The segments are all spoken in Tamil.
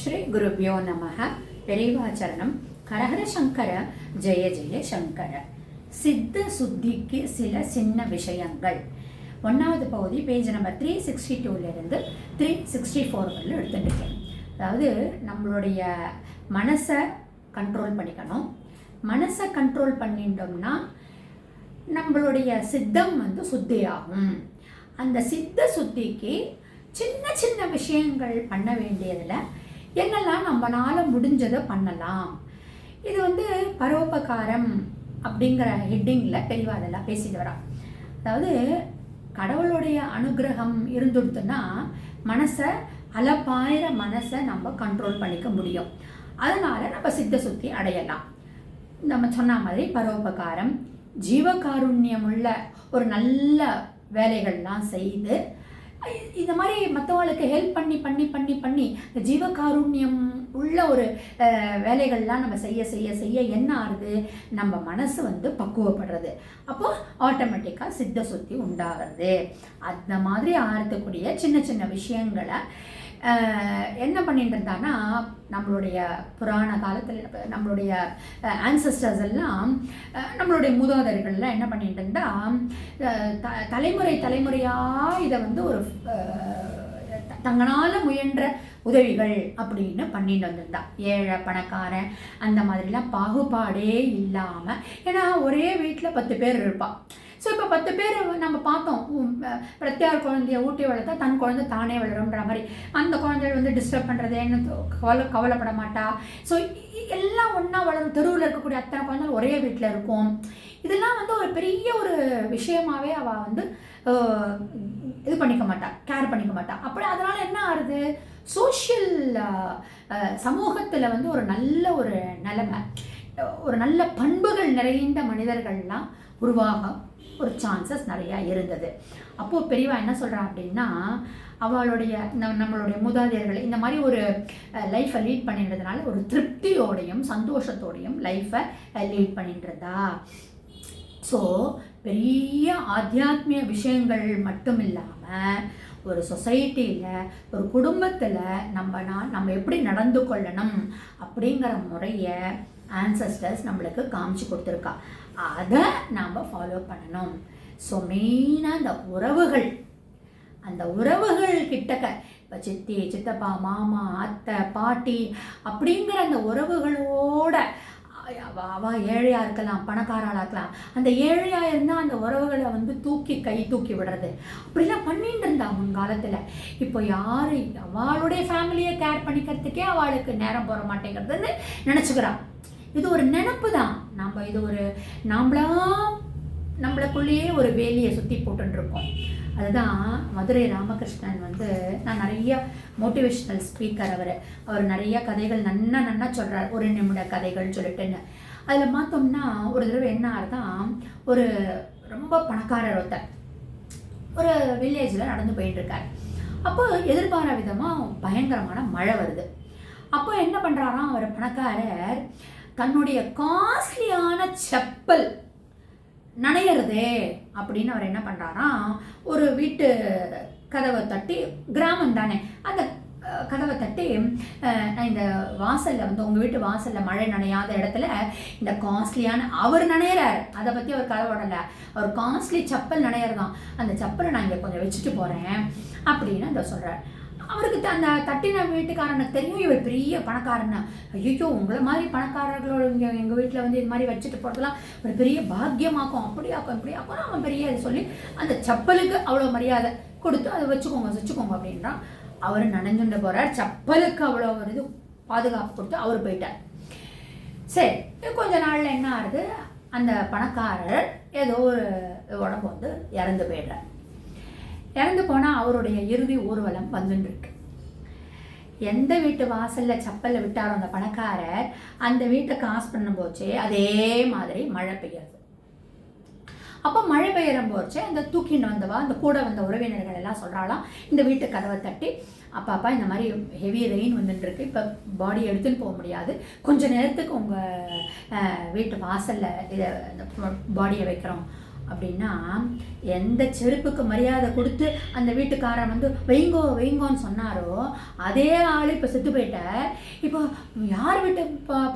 ஸ்ரீ குருபியோ நமக பெரியவாச்சரணம். கரஹர சங்கர. ஜெய ஜெய சங்கர. சித்த சுத்திக்கு சில சின்ன விஷயங்கள். ஒன்றாவது பகுதி பேஜ் நம்பர் த்ரீ சிக்ஸ்டி டூலேருந்து த்ரீ சிக்ஸ்டி ஃபோர் வரலும் இருக்கேன். அதாவது நம்மளுடைய மனசை கண்ட்ரோல் பண்ணிக்கணும். மனசை கண்ட்ரோல் பண்ணிட்டோம்னா நம்மளுடைய சித்தம் வந்து சுத்தியாகும். அந்த சித்த சுத்திக்கு சின்ன சின்ன விஷயங்கள் பண்ண வேண்டியதில் என்னெல்லாம் நம்மளால முடிஞ்சதை பண்ணலாம். இது வந்து பரோபகாரம் அப்படிங்கிற ஹெட்டிங்கில் பெரியவா அதெல்லாம் பேசிட்டு வரா அதாவது கடவுளுடைய அனுகிரகம் இருந்துடுத்துன்னா மனசை அலப்பாயிர மனசை நம்ம கண்ட்ரோல் பண்ணிக்க முடியும். அதனால் நம்ம சித்த சுத்தி அடையலாம். நம்ம சொன்ன மாதிரி பரோபகாரம் ஜீவகாருண்யமுள்ள ஒரு நல்ல வேலைகள்லாம் செய்து இந்த மாதிரி மற்றவங்களுக்கு ஹெல்ப் பண்ணி பண்ணி பண்ணி பண்ணி இந்த ஜீவகாருண்யம் உள்ள ஒரு வேலைகள்லாம் நம்ம செய்ய செய்ய செய்ய என்ன ஆகுது நம்ம மனசு வந்து பக்குவப்படுறது. அப்போ ஆட்டோமேட்டிக்காக சித்த சுத்தி உண்டாகிறது. அந்த மாதிரி ஆகிறதுக்கூடிய சின்ன சின்ன விஷயங்களை என்ன பண்ணிட்டு இருந்தான்னா நம்மளுடைய புராண காலத்தில் நம்மளுடைய ஆன்சஸ்டர்ஸ் எல்லாம் நம்மளுடைய மூதாதையர்கள்லாம் என்ன பண்ணிட்டு இருந்தா த தலைமுறை தலைமுறையாக இதை வந்து ஒரு தங்களால் முயன்ற உதவிகள் அப்படின்னு பண்ணிட்டு வந்திருந்தா. ஏழை பணக்காரன் அந்த மாதிரிலாம் பாகுபாடே இல்லாமல் ஏன்னா ஒரே வீட்டில் பத்து பேர் இருப்பாள் ஸோ இப்போ பத்து பேர் நம்ம பார்த்தோம் பிரத்யேக பிரத்யார் குழந்தைய ஊட்டி வளர்த்தா தன் குழந்தை தானே வளரும்ன்ற மாதிரி. அந்த குழந்தைய வந்து டிஸ்டர்ப் பண்ணுறதேன்னு கவலை கவலைப்பட மாட்டா. ஸோ எல்லாம் ஒன்றா வளரும். தெருவில் இருக்கக்கூடிய அத்தனை குழந்தைகள் ஒரே வீட்டில் இருக்கும். இதெல்லாம் வந்து ஒரு பெரிய ஒரு விஷயமாவே அவள் வந்து இது பண்ணிக்க மாட்டாள் கேர் பண்ணிக்க மாட்டாள் அப்படி அதனால் என்ன ஆகுது? சோஷியல் சமூகத்தில் வந்து ஒரு நல்ல ஒரு நிலைமை ஒரு நல்ல பண்புகள் நிறைந்த மனிதர்கள்லாம் உருவாகும். ஒரு சான்சஸ் நிறையா இருந்தது. அப்போது பெரியவா என்ன சொல்கிறா அப்படின்னா அவளுடைய நம் நம்மளுடைய மூதாதையர்கள் இந்த மாதிரி ஒரு லைஃப்பை லீட் பண்ணின்றதுனால ஒரு திருப்தியோடையும் சந்தோஷத்தோடையும் லைஃப்பை லீட் பண்ணின்றதா? ஸோ பெரிய ஆத்தியாத்மிய விஷயங்கள் மட்டும் இல்லாமல் ஒரு சொசைட்டியில் ஒரு குடும்பத்தில் நம்ம நான் நம்ம எப்படி நடந்து கொள்ளணும் அப்படிங்கிற முறையை ஆன்சஸ்டர்ஸ் நம்மளுக்கு காமிச்சு கொடுத்துருக்கா. அதை நாம் ஃபாலோ பண்ணணும். ஸோ மெயினாக அந்த உறவுகள். அந்த உறவுகள் கிட்டக்க இப்போ சித்தி சித்தப்பா மாமா அத்தை பாட்டி அப்படிங்கிற அந்த உறவுகளோட அவ ஏழையாக இருக்கலாம் பணக்காராளாக இருக்கலாம். அந்த ஏழையாக இருந்தால் அந்த உறவுகளை வந்து தூக்கி கை தூக்கி விடுறது. அப்படிலாம் பண்ணிட்டு இருந்தா முன்காலத்தில். இப்போ யார் அவளுடைய ஃபேமிலியை கேர் பண்ணிக்கிறதுக்கே அவளுக்கு நேரம் போட மாட்டேங்கிறதுன்னு நினச்சிக்கிறான். இது ஒரு நினப்பு தான் நம்ம இது ஒரு நாம்ளா நம்மளுக்குள்ளேயே ஒரு வேலியை சுற்றி போட்டுருக்கோம் அதுதான் மதுரை ராமகிருஷ்ணன் வந்து நான் நிறைய மோட்டிவேஷ்னல் ஸ்பீக்கர் அவர். அவர் நிறைய கதைகள் நன்னா நன்னா சொல்கிறார் ஒரு நிமிட கதைகள் சொல்லிட்டுன்னு. அதில் பார்த்தோம்னா ஒரு தடவை என்ன ஆறுதான் ஒரு ரொம்ப பணக்காரர் ஒருத்தர் ஒரு வில்லேஜில் நடந்து போயிட்டுருக்கார் அப்போ எதிர்பாரா விதமாக பயங்கரமான மழை வருது. அப்போ என்ன பண்ணுறாராம் அவர் பணக்காரர் தன்னுடைய காஸ்ட்லியான செப்பல் நனையிறதே அப்படின்னு அவர் என்ன பண்ணுறாராம் ஒரு வீட்டு கதவை தட்டி கிராமம் தானே அந்த கதவை தட்டி நான் இந்த வாசலில் வந்து உங்கள் வீட்டு வாசலில் மழை நனையாத இடத்துல இந்த காஸ்ட்லியான அவர் நனையிறார். அதை பற்றி அவர் கதவோடல அவர் காஸ்ட்லி செப்பல் நனையிறதாம் அந்த செப்பலை நான் இங்கே கொஞ்சம் வச்சுட்டு போகிறேன் அப்படின்னு அந்த சொல்கிறார் அவருக்கு அந்த தட்டின வீட்டுக்காரனுக்கு தெரியும். இவர் பெரிய பணக்காரன்னு ஐயோ உங்களை மாதிரி பணக்காரர்களோட இங்கே எங்கள் வீட்டில் வந்து இது மாதிரி வச்சுட்டு போகிறதுலாம் ஒரு பெரிய பாக்கியமாக்கும். அப்படியாக்கும் இப்படியாக்கும். அவன் பெரிய இது சொல்லி அந்த செப்பலுக்கு அவ்வளோ மரியாதை கொடுத்து அதை வச்சுக்கோங்க வச்சுக்கோங்க அப்படின்றான். அவர் நனைஞ்சுண்டு போகிறார் செப்பலுக்கு அவ்வளோ ஒரு இது பாதுகாப்பு கொடுத்து அவர் போயிட்டார். சரி கொஞ்ச நாளில் என்ன ஆகுது? அந்த பணக்காரர் ஏதோ ஒரு உடம்பு வந்து இறந்து போயிடுறார். இறந்து போனால் அவருடைய இறுதி ஊர்வலம் வந்துட்டுருக்கு எந்த வீட்டு வாசலில் செப்பலில் விட்டாரோ அந்த பணக்காரர் அந்த வீட்டை காசு பண்ண போச்சே அதே மாதிரி மழை பெய்யுறது அப்போ மழை பெய்யற போச்சு அந்த தூக்கின்னு வந்தவா அந்த கூட வந்த உறவினர்கள் எல்லாம் சொல்கிறாளாம் இந்த வீட்டு கதவை தட்டி அப்பா அப்பா இந்த மாதிரி ஹெவி ரெயின் வந்துட்டுருக்கு இப்போ பாடி எடுத்துன்னு போக முடியாது. கொஞ்ச நேரத்துக்கு உங்கள் வீட்டு வாசலில் இதை பாடியை வைக்கிறோம். அப்படின்னா எந்த செருப்புக்கு மரியாதை கொடுத்து அந்த வீட்டுக்காரன் வந்து வைங்கோ வைங்கோன்னு சொன்னாரோ அதே ஆள் இப்போ செத்து போயிட்ட இப்போ யார் வீட்டு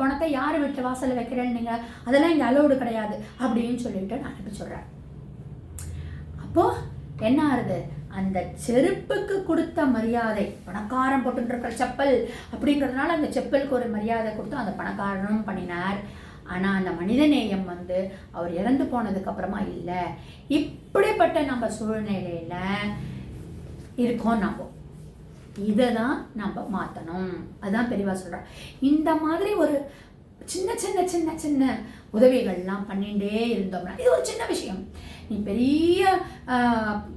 பணத்தை யார் வீட்டு வாசலில் வைக்கிறேன்னு நீங்கள் அதெல்லாம் இங்கே அலோடு கிடையாது அப்படின்னு சொல்லிட்டு நான் அனுப்பி சொல்கிறேன் அப்போது என்ன ஆகுது அந்த செருப்புக்கு கொடுத்த மரியாதை பணக்காரன் போட்டுருக்கிற செப்பல் அப்படிங்கிறதுனால அந்த செப்பலுக்கு ஒரு மரியாதை கொடுத்து அந்த பணக்காரனும் பண்ணினார். ஆனால் அந்த மனிதநேயம் வந்து அவர் இறந்து போனதுக்கப்புறமா இல்லை. இப்படிப்பட்ட நம்ம சூழ்நிலையில் இருக்கோம் நம்ம. இதை தான் நம்ம மாற்றணும் அதுதான் பெரியவா சொல்கிறார் இந்த மாதிரி ஒரு சின்ன சின்ன சின்ன சின்ன உதவிகள்லாம் பண்ணிகிட்டே இருந்தோம்னா இது ஒரு சின்ன விஷயம். நீ பெரிய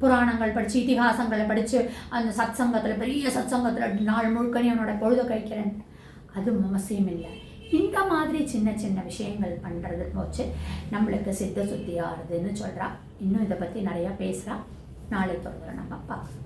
புராணங்கள் படித்து இதிகாசங்களை படித்து அந்த சத் சங்கத்தில் பெரிய சத் சங்கத்தில் நாள் முழுக்க நீ உன்னோட பொழுத கழிக்கிறேன். அது அவசியம் இல்லை. இந்த மாதிரி சின்ன சின்ன விஷயங்கள் பண்ணுறது போச்சு. நம்மளுக்கு சித்த சுத்தி ஆறுதுன்னு சொல்கிறா இன்னும் இதை பற்றி நிறையா பேசுகிறா நாளை தொடர்ந்து நம்ம பார்க்கலாம்